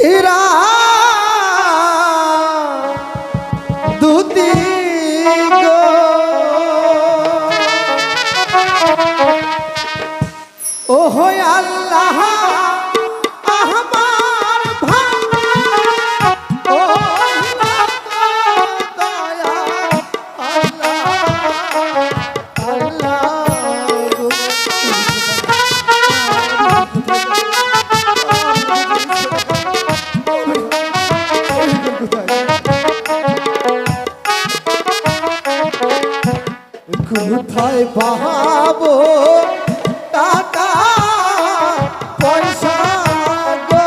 শিরা দুতি ও হয় আল্লাহ। কোথায় পাবো টাকা পয়সা গো।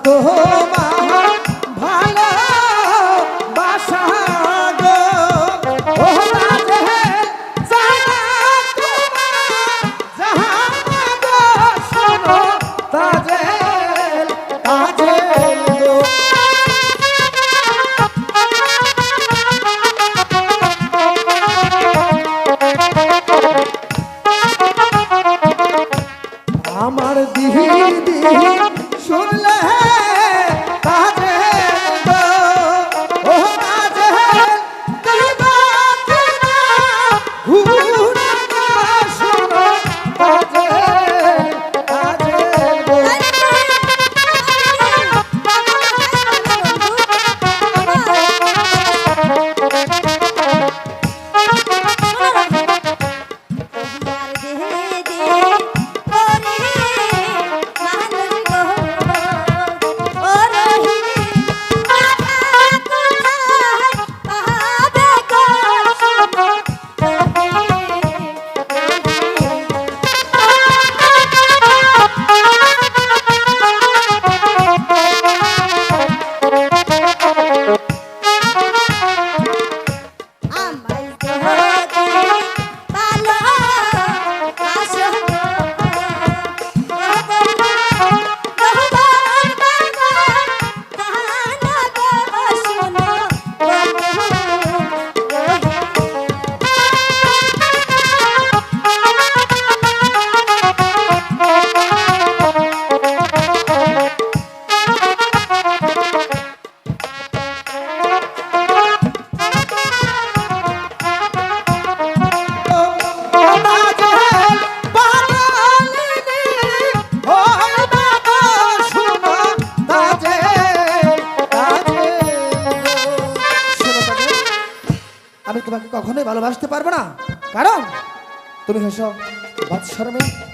চাই তো ভালো বাসা গো ও তোমার আমার দিহি দিহি তোমাকে কখনোই ভালোবাসতে পারব না। কারণ তুমি হেসো বাদশার মেয়ে।